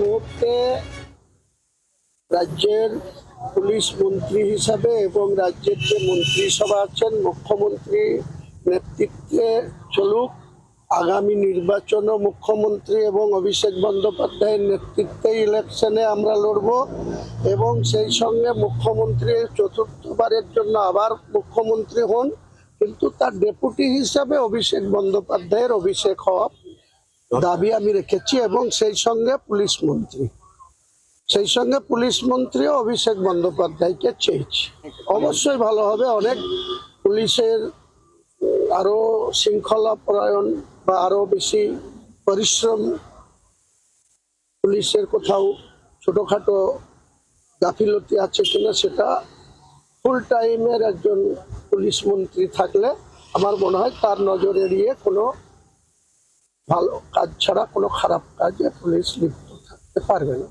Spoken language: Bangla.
মুহূর্তে রাজ্যের পুলিশ মন্ত্রী হিসাবে এবং রাজ্যের যে মন্ত্রিসভা আছেন, মুখ্যমন্ত্রী নেতৃত্বে চলুক, আগামী নির্বাচনও মুখ্যমন্ত্রী এবং অভিষেক বন্দ্যোপাধ্যায়ের নেতৃত্বে ইলেকশনে আমরা লড়ব এবং সেই সঙ্গে মুখ্যমন্ত্রী চতুর্থবারের জন্য আবার মুখ্যমন্ত্রী হন, কিন্তু তার ডেপুটি হিসাবে অভিষেক বন্দ্যোপাধ্যায়ের অভিষেক হওয়া দাবি আমি রেখেছি এবং সেই সঙ্গে পুলিশ মন্ত্রী। সেই সঙ্গে পুলিশ মন্ত্রীও অভিষেক বন্দ্যোপাধ্যায়কে চেয়েছি। অবশ্যই ভালো হবে, অনেক পুলিশের আরও শৃঙ্খলা পরায়ণ বা আরও বেশি পরিশ্রম পুলিশের কোথাও ছোটখাটো গাফিলতি আছে কিনা সেটা ফুল টাইমের একজন পুলিশ মন্ত্রী থাকলে আমার মনে হয় তার নজর এড়িয়ে কোনো ভালো কাজ ছাড়া কোনো খারাপ কাজে পুলিশ লিপ্ত থাকতে পারবে না।